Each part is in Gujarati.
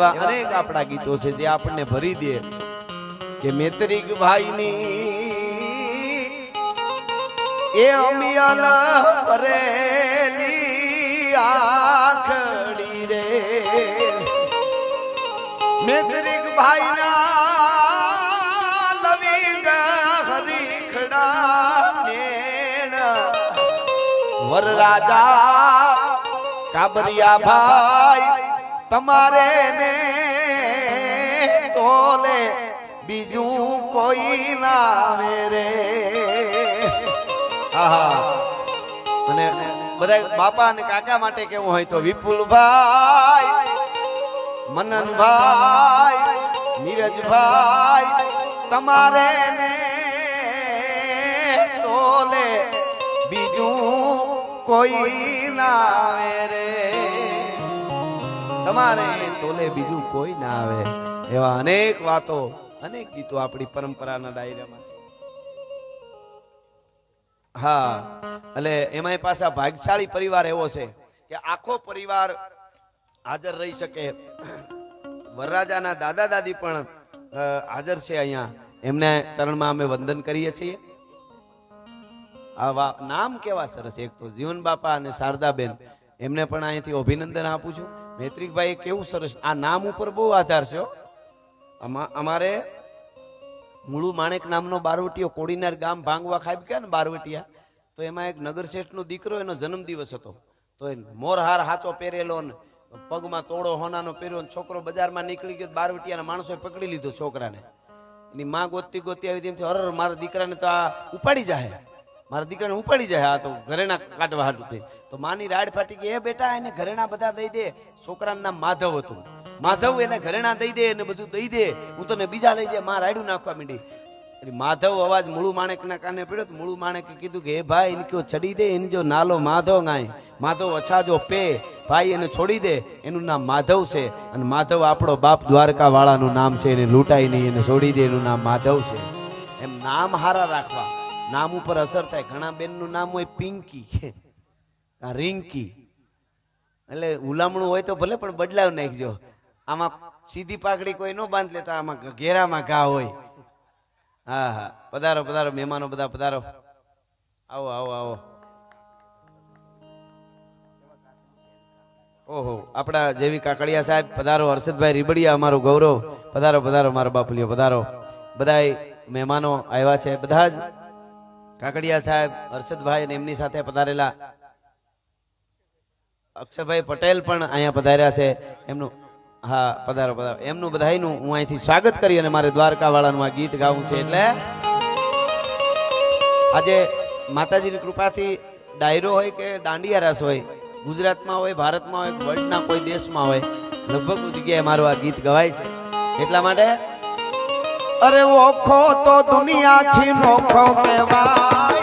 એવા અનેક આપણા ગીતો છે જે આપણને ભરી દે. કે મેત્રિક ભાઈની એ અમિયાના પરેલી આખડી રે. મેત્રિક ભાઈના લવિંગ હરીખડા નેણ વરરાજા કાબરિયા ભાઈ તમારે ને તોલે બીજું કોઈ ના રે. આહા અને બધા બાપા અને કાકા માટે કેવું હોય તો વિપુલભાઈ મનનભાઈ નીરજભાઈ તમારે ને તોલે બીજું કોઈ ના રે. તમારે તોલે બીજું કોઈ ના આવે. એવા અનેક વાતો, અનેક ગીતો આપણી પરંપરાના ડાયરામાં છે. હા, એટલે એમાંય પાછા ભાગશાળી પરિવાર એવો છે કે આખો પરિવાર હાજર રહી શકે. વરરાજાના દાદા દાદી પણ હાજર છે અહીંયા. એમને ચરણમાં અમે વંદન કરીએ છીએ. આ વા- નામ કેવા સરસ એક તો જીવન બાપા અને શારદાબેન. એમને પણ અહીંથી અભિનંદન આપું છું. મૈત્રિકભાઈ, કેવું સરસ. આ નામ ઉપર બહુ આધાર છે અમા- અમારે મૂળું માણેક નામનો બારવટીયો કોડીનાર ગામ ભાંગવા ખાઈ ગયા ને બારવટીયા, તો એમાં એક નગરશેઠનો દીકરો, એનો જન્મદિવસ હતો. તો એ મોરહાર હાચો પહેરેલો ને પગમાં તોડો, હોનાનો પહેર્યો છોકરો બજારમાં નીકળી ગયો બારવટીયાના માણસોએ પકડી લીધો છોકરાને. એની માં ગોતતી ગોતી આવી તેમ અરર મારા દીકરાને તો આ ઉપાડી જાય મારા દીકરાને ઉપાડી જાય. આ તો ઘરેણા કાઢવા હાટું થઈ તો માની રાડ ફાટી ગઈ. એ બેટા, એને ઘરેણા બધા દઈ દે. છોકરાનું નામ માધવ હતું. માધવ એને ઘરેણા દઈ દે એને બધું દઈ દે. હું તને બીજા લઈ દે માં રાયડું નાખવા માંડી. એટલે માધવ અવાજ મૂળું માણેકના કાને પડ્યો તો મૂળું માણેકે કીધું કે, હે ભાઈ એને કયો ચડી દે એને જો નાલો માધવ ગાય. માધવ અછા જો પે. ભાઈ, એને છોડી દે. એનું નામ માધવ છે. અને માધવ આપણો બાપ દ્વારકા વાળાનું નામ છે. એને લૂંટાઈ નહીં, એને છોડી દે. એનું નામ માધવ છે. એમ નામ હારા રાખવા. નામ ઉપર અસર થાય. ઘણા બેનનું નામ હોય પિંકી. રિંકી. એટલે ઉલામણું હોય તો ભલે, પણ બદલાવ નાખજો. આમાં સીધી પાઘડી કોઈ ન બાંધ લેતા આમાં ઘેરામાં ઘા હોય. હા હા. પધારો પધારો, મહેમાનો બધા પધારો. આવો આવો આવો. ઓહો, આપણા જેવી કાકડિયા સાહેબ, પધારો. હર્ષદભાઈ રીબડિયા, અમારું ગૌરવ. પધારો પધારો, મારો બાપુલિયો, પધારો. બધાય મહેમાનો આવ્યા છે. બધા જ કાકડિયા સાહેબ, હર્ષદભાઈ અને એમની સાથે પધારેલા અક્ષયભાઈ પટેલ પણ અહીંયા પધાર્યા છે. એમનું, હા, પધારો પધારો. એમનું બધાયનું હું અહીંથી સ્વાગત કરી અને મારે દ્વારકા વાળાનું આ ગીત ગાવું છે. એટલે આજે માતાજીની કૃપાથી ડાયરો હોય કે દાંડિયા રાસ હોય, ગુજરાતમાં હોય, ભારતમાં હોય, વર્લ્ડના કોઈ દેશમાં હોય, લગભગ જગ્યાએ મારું આ ગીત ગવાય છે. એટલા માટે અરે ઓખો તો દુનિયાથી નોખો કહેવાય.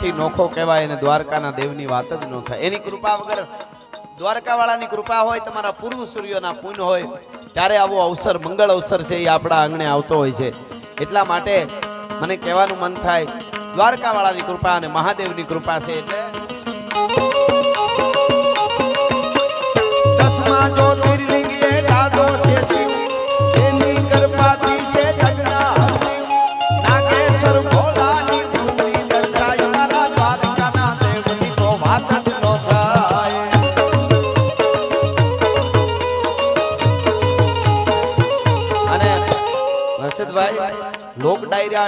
તો નોખો કહેવાય અને દ્વારકાના દેવની વાત જ ન થાય. એની કૃપા વગર દ્વારકા વાળાની કૃપા હોય, તમારા પૂર્વ સૂર્યોના પુણ્ય હોય, ત્યારે આવો અવસર, મંગળ અવસર છે એ આપણા આંગણે આવતો હોય છે. એટલા માટે મને કહેવાનું મન થાય દ્વારકા વાળાની કૃપા અને મહાદેવની કૃપા છે એટલે દસમા જ્યોતિર્લિંગ એ ડાઢો છે શિવ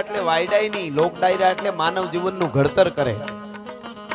એટલે વાયડાય નહીં લોક ડાયરા એટલે માનવ જીવનનું ઘડતર કરે.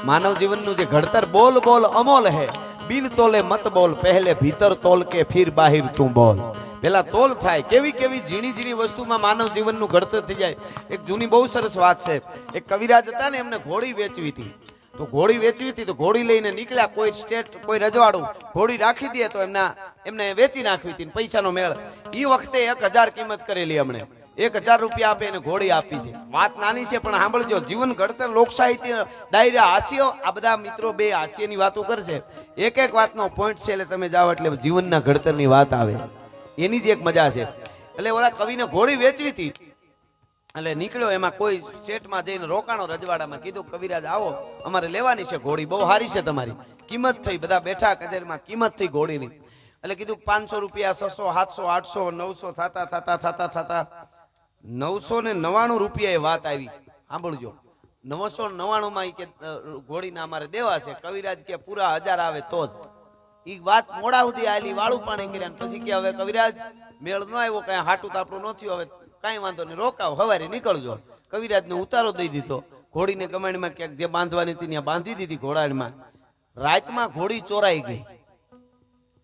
માનવ જીવનનું જે ઘડતર બોલ બોલ અમોલ હે, બિન તોલે મત બોલ, પહેલે ભીતર તોલ કે ફીર બાહિર તું બોલ. પેલા તોલ થાય, કેવી કેવી ઝીણી ઝીણી વસ્તુમાં માનવ જીવનનું ઘડતર થઈ જાય. એક જૂની બહુ સરસ વાત છે. એક કવિરાજ હતા ને, એમને ઘોડી વેચવી હતી. તો ઘોડી વેચવી હતી તો ઘોડી લઈને નીકળ્યા કોઈ સ્ટેટ, કોઈ રજવાડું, ઘોડી રાખી દે તો એમના, એમને વેચી નાખવી હતી પૈસાનો મેળ. એ વખતે એક હજાર કિંમત કરેલી એમણે એક હજાર રૂપિયા આપે એને ઘોડી આપી છે. વાત નાની છે, પણ સાંભળજો, જીવન ઘડતર લોક સાહિત્ય ડાયરા હાસ્યો, આ બધા મિત્રો બે હાસ્યની વાતો કરશે. એક એક વાતનો પોઈન્ટ છે, એટલે તમે જાઓ એટલે જીવનના ઘડતરની વાત આવે. એની જ એક મજા છે. એટલે ઓલા કવિને ઘોડી વેચવી હતી. એટલે નીકળ્યો, એમાં કોઈ સેટમાં જઈને રોકાણો રજવાડામાં કીધું, કવિરાજ, આવો, અમારે લેવાની છે ઘોડી, બહુ સારી છે તમારી. કિંમત થઈ, બધા બેઠા કચેરીમાં, કિંમત થઈ ઘોડીની. એટલે કીધું, પાંચસો રૂપિયા, છસો, સાતસો, આઠસો, નવસો, થતા થતા થતા થતા. નવસો ને નવાણું રૂપિયા એ વાત આવી. સાંભળજો. નવસો નવાણું માં કે ઘોડીના અમારે દેવા છે. કવિરાજ કે પૂરા હજાર આવે તો જ. એ વાત મોડા સુધી આલી વાળું પાણી કર્યા પછી કે હવે કવિરાજ, મેળ ન આવ્યો, કઈ હાટું તાપડું નથી હવે કાંઈ વાંધો નહીં, રોકાવ, હવારે નીકળજો. કવિરાજને ઉતારો દઈ દીધો. ઘોડીને કમાણીમાં ક્યાંક જે બાંધવાની હતી ત્યાં બાંધી દીધી ઘોડાણીમાં રાતમાં ઘોડી ચોરાઈ ગઈ.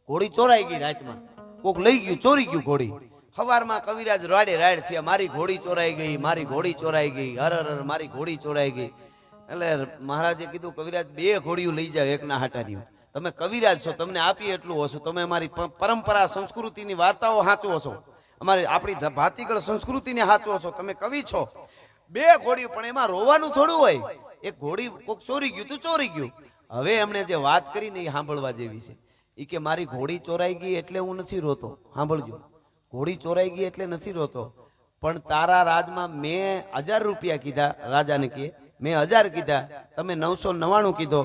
ઘોડી ચોરાઈ ગઈ રાતમાં. કોક લઈ ગયું, ચોરી ગયું ઘોડી. સવારમાં કવિરાજ રાડે રાડ થયા. મારી ઘોડી ચોરાઈ ગઈ, મારી ઘોડી ચોરાઈ ગઈ. હર હર મારી ઘોડી ચોરાઈ ગઈ. એટલે મહારાજે કીધું, કવિરાજ, બે ઘોડીઓ લઈ જાવ એકના હાટાની. તમે કવિરાજ છો, તમને આપી એટલું હશો તમે અમારી પરંપરા, સંસ્કૃતિની વાર્તાઓ સાચવો છો. અમારી, આપણી ભાતીગળ સંસ્કૃતિને સાચવો છો. તમે કવિ છો. બે ઘોડી પણ એમાં રોવાનું થોડું હોય. એક ઘોડી કોક ચોરી ગયું તો ચોરી ગયું. હવે એમણે જે વાત કરીને એ સાંભળવા જેવી છે. એ કે, મારી ઘોડી ચોરાઈ ગઈ એટલે હું નથી રોતો. સાંભળજો. ઘોડી ચોરાઈ ગઈ એટલે નથી રોતો. પણ તારા રાજમાં મેં હજાર રૂપિયા કીધા, રાજાને કહે મેં હજાર કીધા, તમે નવસો નવાણું કીધો,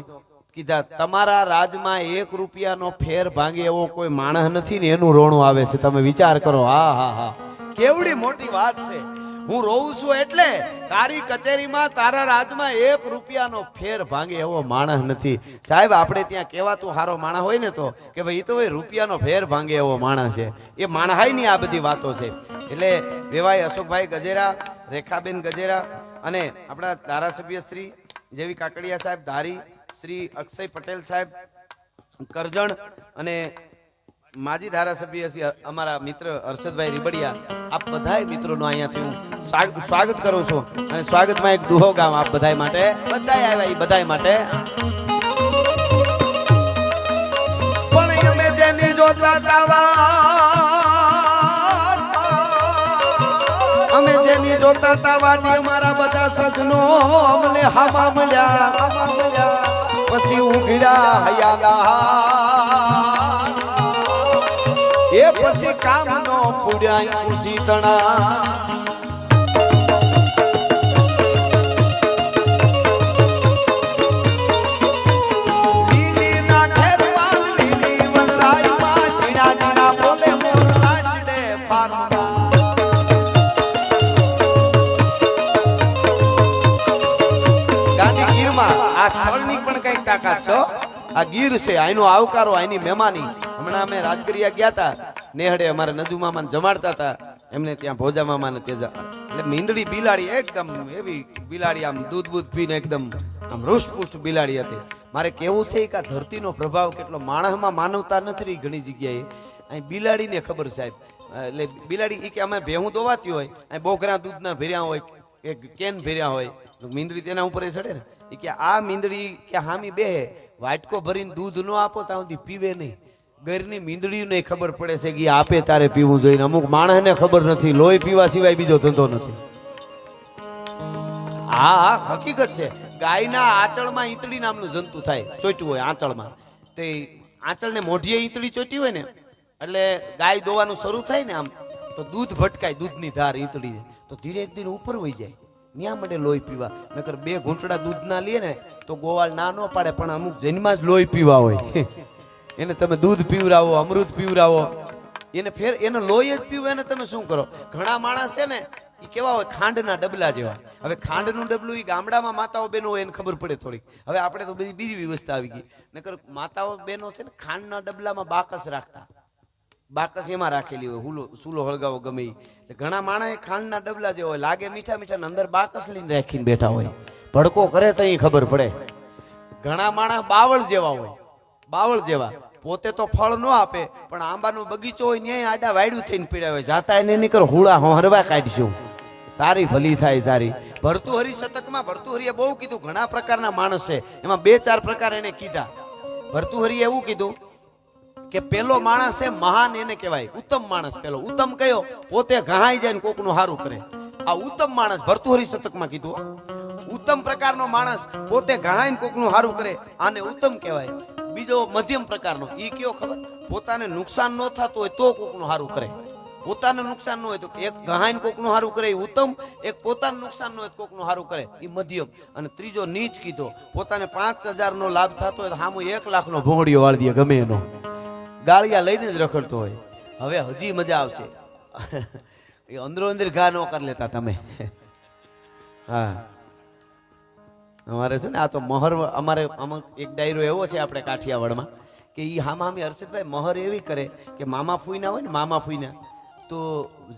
કીધા, તમારા રાજમાં એક રૂપિયાનો ફેર ભાંગે એવો કોઈ માણસ નથી ને એનું રોણું આવે છે. તમે વિચાર કરો, હા હા હા. કેવડી મોટી વાત છે. હું રોઉં છું એટલે તારી કચેરીમાં, તારા રાજમાં એક રૂપિયાનો ફેર ભાંગે એવો માણસ નથી. સાહેબ, આપણે ત્યાં કહેવાતું હારો માણસ હોય ને તો, કે ભાઈ એ તો ભાઈ રૂપિયાનો ફેર ભાંગે એવો માણસ છે. એ માણહાઈની આ બધી વાતો છે. એટલે વેવાય અશોકભાઈ ગજેરા, રેખાબેન ગજેરા અને આપણા ધારાસભ્ય શ્રી જેવી કાકડિયા સાહેબ, ધારી શ્રી અક્ષય પટેલ સાહેબ, કરજણ અને માજી ધારાસભ્ય અમારા મિત્ર હર્ષદભાઈ રીબડિયા આપ બધાય મિત્રોનો અહીંયાથી હું સ્વાગત કરું છું. અને સ્વાગતમાં એક દુહો ગામ આપ બધાય માટે, બધાય આવ્યા એ બધાય માટે. પણ અમે જેની જોતા તાવા, અમે જેની જોતા તા વાટી અમારા બધા સજનો અમને હામા મળ્યા. પછી ઉઘડ્યા હયાના પછી કામ નો પૂડ્યા ખુશી તણા આ સ્થળની પણ કંઈક છે આ ગીર છે આનો આવકારો આની મહેમાની. હમણાં અમે રાજગીરિયા ગયા હતા નેહડે અમારે નજુ મામાને જમાડતા હતા. એમને ત્યાં ભોજા મામાને તેજા એટલે મીંદડી બિલાડી એકદમ એવી બિલાડી આમ દૂધ બૂધ પીને એકદમ આમ રૂષ્ટપુષ્ટ બિલાડી હતી. મારે કેવું છે કે આ ધરતીનો પ્રભાવ કેટલો માણસમાં માનવતા નથી ઘણી જગ્યાએ. અહીં બિલાડીને ખબર સાહેબ. એટલે બિલાડી એ કે અમે ભેહું દોવાતી હોય, અહીં બોકરા દૂધના ભેર્યા હોય, કે કેન ભેર્યા હોય. મીંદડી તેના ઉપર એ ચડે ને. એ કે આ મીંદડી કે હામી બેહે, વાટકો ભરીને દૂધ ન આપો, ત્યાં સુધી પીવે નહીં. ઘરની મીંદડીને ખબર પડે છે કે આપે તારે પીવું જોઈએ અમુક માણસને ખબર નથી, લોહી પીવા સિવાય બીજો ધંધો નથી. હા હકીકત છે. ગાયના આંચળમાં ઈતળી નામનું જંતુ થાય, ચોટ્યું હોય આંચળમાં. તે આંચળને મોઢીએ ઈતળી ચોટી હોય ને, એટલે ગાય દોવાનું શરૂ થાય ને આમ, તો દૂધ ભટકાય, દૂધની ધાર ઈતળી તો ધીરે એક દિન ઉપર વહી જાય. ન્યા માટે લોહી પીવા. નકર બે ઘૂંટડા દૂધના લે ને, તો ગોવાળ ના ન પાડે, પણ અમુક જન્મમાં જ લોહી પીવા હોય. એને તમે દૂધ પીવરાવો, અમૃત પીવરાવો. એને ફેર એને લોહી જ પીવું, એને તમે શું કરો? ઘણા માણસ છે ને, એ કેવા હોય, ખાંડના ડબલા જેવા. હવે ખાંડનું ડબલું એ ગામડામાં માતાઓ બહેનો હોય, એને ખબર પડે થોડીક. હવે આપણે તો બધી બીજી વ્યવસ્થા આવી ગઈ. નકર માતાઓ બહેનો છે ને, ખાંડના ડબલામાં બાકસ રાખતા. બાકસ એમાં રાખેલી હોય, હુલો, સુલો હળગાવો ગમે એટલે ઘણા માણસ ખાંડના ડબલા જેવા હોય, લાગે મીઠા મીઠા અંદર બાકસ લઈને રાખીને બેઠા હોય. ભડકો કરે તો અહીં ખબર પડે. ઘણા માણસ બાવળ જેવા હોય, બાવળ જેવા. પોતે તો ફળ ન આપે, પણ આંબાનો બગીચો હોય ન્યાય આડા વાયડું થઈને પીડા હોય. જાતા એને નીકળ હુળા હોરવા કાઢશું. તારી ભલી થાય તારી. ભરતુહરી શતકમાં ભરતુહરીએ બહુ કીધું, ઘણા પ્રકારના માણસ છે. એમાં બે ચાર પ્રકાર એને કીધા. ભરતુહરીએ એવું કીધું કે પેલો માણસ છે મહાન એને કહેવાય. ઉત્તમ માણસ પેલો. ઉત્તમ કયો? પોતે ઘહાઈ જાય ને કોકનું હારું કરે. આ ઉત્તમ માણસ ભરતુહરી શતકમાં કીધું ઉત્તમ પ્રકારનો માણસ પોતે ઘહાઈ ને કોકનું હારું કરે. આને ઉત્તમ કહેવાય. બીજો મધ્યમ પ્રકારનો. ઈ કયો ખબર? પોતાને નુકસાન ન થતું હોય તો કોકનું હારું કરે. પોતાને નુકસાન ન હોય તો એક ગહાઈને કોકનું હારું કરે એ ઉત્તમ. એક પોતાનું નુકસાન ન હોય તો કોકનું હારું કરે એ મધ્યમ. અને ત્રીજો નીચ કીધો, પોતાને પાંચ હજારનો લાભ થતો હોય તો સામુ એક લાખનો ભોંગડીઓ વાળી દે ગમે એનો. ગાળિયા લઈને જ રખડતો હોય. હવે હજી મજા આવશે. એ અંદરો અંદર ઘા ન કરી લેતા તમે. હા. અમારે છે ને આ તો મહર, અમારે અમુક એક ડાયરો એવો છે આપણે કાઠિયાવાડમાં કે એ હા મામી હર્ષિતભાઈ મહર એવી કરે કે મામા ફૂઈના હોય ને મામા ફૂઈના, તો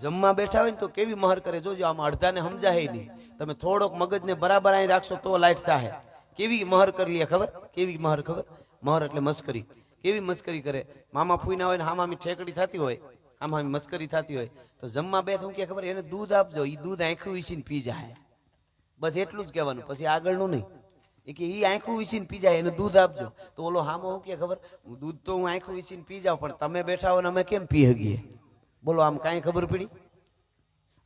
જમવા બેઠા હોય ને તો કેવી મહર કરે? જોજો, આમાં અડધાને સમજાય નહીં. તમે થોડોક મગજને બરાબર અહીં રાખશો તો લાઈટ થાય કેવી મહર કરી લે ખબર? કેવી મહર ખબર? મહર એટલે મસ્કરી. કેવી મસ્કરી કરે? મામા ફૂઈના હોય ને હામામી ઠેકડી થતી હોય આમ મસ્કરી થતી હોય, તો જમવા બે શું કે ખબર? એને દૂધ આપજો. એ દૂધ આંખું વીસીને પી જાય. બસ એટલું જ કહેવાનું. પછી આગળનું નહીં. એ કે એ આંખું વીસીને પી જાય, એને દૂધ આપજો. તો ઓલો હામો હું કે ખબર? દૂધ તો હું આંખું વીસીને પી જાઉં, પણ તમે બેઠા હો ને અમે કેમ પી હગીએ બોલો, આમ કાંઈ ખબર પડી?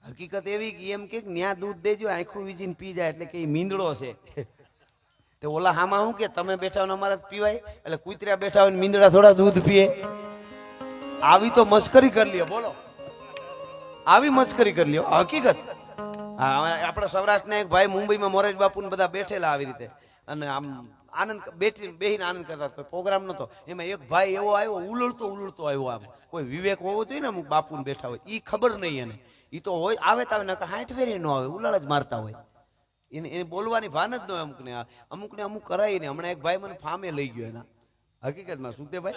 હકીકત એવી કે, એમ કે ન્યા દૂધ દેજો, આંખું વીજીને પી જાય, એટલે કે એ મીંદડો છે. તે ઓલા હામાં શું કે, તમે બેઠા હોય અમારે પીવાય, એટલે કૂતર્યા બેઠા હોય મીંદડા થોડા દૂધ પીએ. આવી તો મસ્કરી કરી લ્યો, બોલો. આવી મસ્કરી કરી લ્યો, હકીકત. હા આપણા સૌરાષ્ટ્રના એક ભાઈ મુંબઈમાં મોરારી બાપુ બધા બેઠેલા આવી રીતે. અને આમ આનંદ બેઠી, બેહીને આનંદ કરતા કોઈ પ્રોગ્રામ નતો. એમાં એક ભાઈ એવો આવ્યો, ઉલળતો ઉલળતો આવ્યો આમ. કોઈ વિવેક હોવો જોઈએ ને અમુક બાપુ બેઠા હોય. એ ખબર નહીં એને. એ તો હોય, આવે તો આવે નકર હાઠ ફેરી ન આવે, ઉલાળ જ મારતા હોય. એને એને બોલવાની ભાન જ ન હોય અમુકને. અમુકને અમુક કરાય ને. હમણાં એક ભાઈ મને ફામે લઈ ગયો એના. હકીકતમાં શું તે ભાઈ?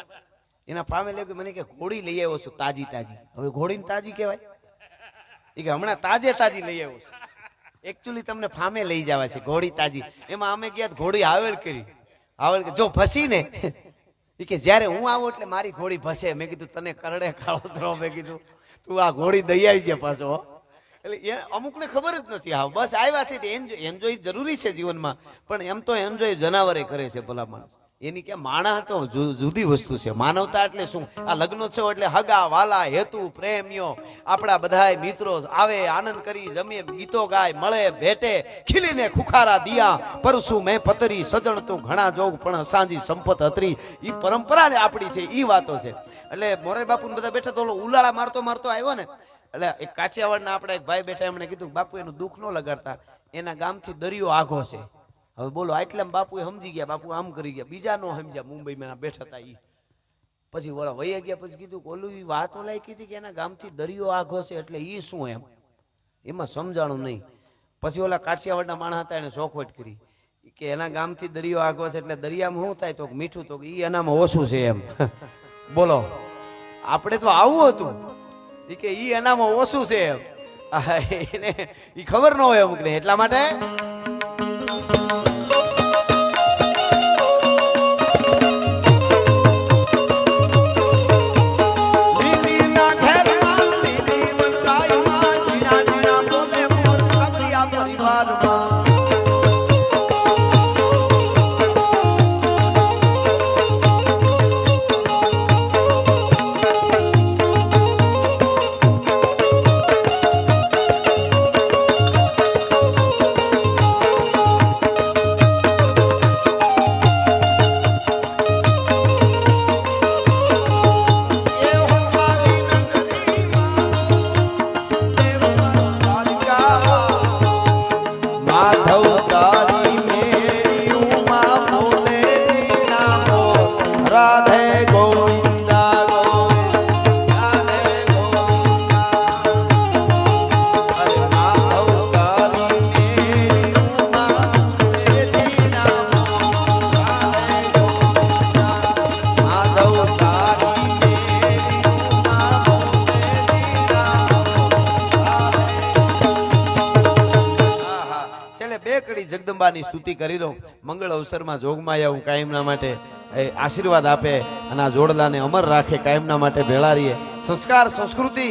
એના ફામે લઈ ગયો. મને કે ઘોડી લઈ આવ્યો છું તાજી તાજી. હવે ઘોડીને તાજી કહેવાય. એ કે હમણાં તાજે તાજી લઈ આવ્યો છું. એકચ્યુઅલી તમને ફામે લઈ જવા છે, ઘોડી તાજી. એમાં અમે ગયા ઘોડી આવેલ કરી. કે જો ફસી ને એ કે જ્યારે હું આવું એટલે મારી ઘોડી ફસે મેં કીધું, તને કરડે ખાવો મેં કીધું, તું આ ઘોડી દઈ આવી છે પાછો. એટલે એ અમુકને ખબર જ નથી. હા, બસ આવ્યા છે એન્જોય એન્જોય જરૂરી છે જીવનમાં. પણ એમ તો એન્જોય જનાવરે કરે છે ભલા માણસ. એની કે માણસ તો જુદી વસ્તુ છે. માનવતા એટલે શું? આ લગ્નોત્સવ એટલે હગા, વાલા, હેતુ, પ્રેમીઓ. આપણા બધા મિત્રો આવે, આનંદ કરી, જમીએ, ગીતો ગાય, મળે, ભેટે, ખીલીને ખુખારા દિયા. પરસુ મેં પતરી, સજણ તું ઘણા જોગ, પણ સાંજી સંપત હતરી એ પરંપરા ને આપણી છે, ઈ વાતો છે. એટલે મોરારી બાપુ બધા બેઠા તો ઉલાળા મારતો મારતો આવ્યો ને એટલે એક કાઠિયાવાડના આપણા એક ભાઈ બેઠા એમણે કીધું બાપુ, એનું દુઃખ ન લગાડતા. એના ગામથી દરિયો આઘો છે. હવે બોલો, આટલામાં બાપુ સમજી ગયા, બાપુ આમ કરી ગયા, બીજા નો સમજ્યા. મુંબઈમાં બેઠા હતા એ પછી ઓલા વૈયા ગયા, પછી કીધું ઓલું એ વાત ઓલાએ કીધી કે એના ગામથી દરિયો આઘો છે એટલે એ શું એમ? એમાં સમજાણું નહીં. પછી ઓલા કાઠિયાવાડના માણસ હતા, એને ચોખવટ કરી. કે એના ગામથી દરિયો આઘો છે એટલે દરિયામાં શું થાય? તો મીઠું, તો ઈ એનામાં ઓછું છે એમ. બોલો, આપણે તો આવું હતું. ઈ કે ઈ એનામાં ઓછું છે એને ઈ ખબર ન હોય અમુકને, એટલા માટે? લીલીના राधा સ્તુતિ કરી દઉં. મંગળ અવસરમાં જોગમાં આવું કાયમના માટે આશીર્વાદ આપે અને આ જોડલાને અમર રાખે, કાયમના માટે ભેળા રહીએ. સંસ્કાર, સંસ્કૃતિ